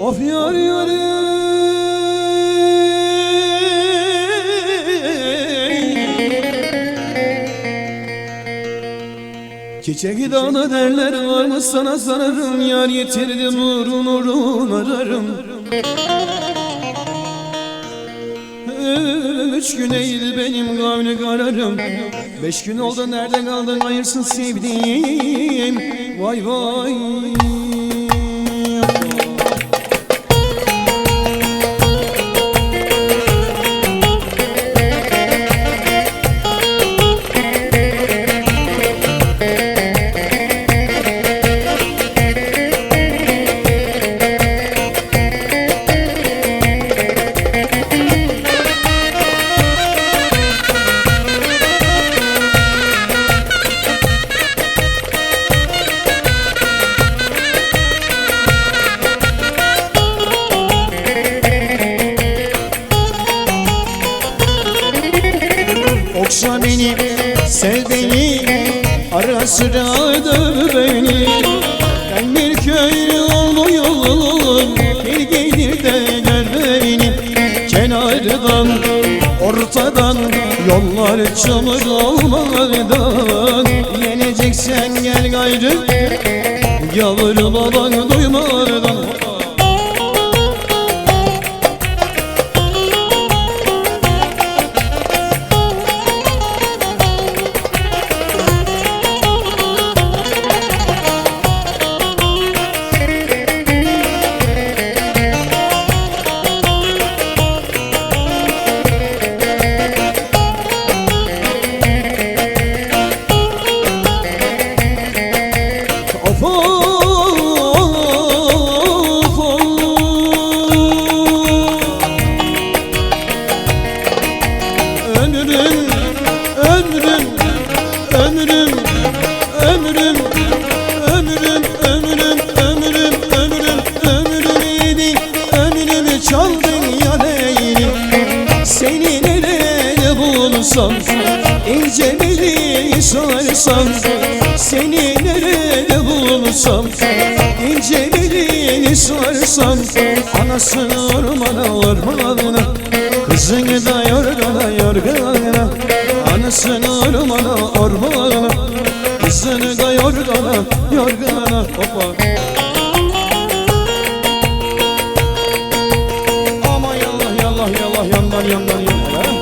Of yar yar Çiçek dalı derler var mı sana sararım Yar yitirdim nurun nurun ararım. Üç gün eğildi benim gavni kararım. Beş gün oldu nerede kaldın? Hayırsız sevdiğim Vay vay Okşa beni, sev beni. Ara sıra döv beni. Ben bir köylü olmayalım. Bir gelir de gör beni. Kenardan, ortadan Yollar çamur olmadan. Yeneceksen gel gayrı. Yavru baban duymadan bulsam, ince beni sorsam, seni nerede bulsam, ince beni sorsam, anasını ormana ormana, kızını da yorgana yorgana, anasını ormana ormana, kızını da yorgana yorgana, hoppa. Aman yallah yallah yallah yandan yandan yandan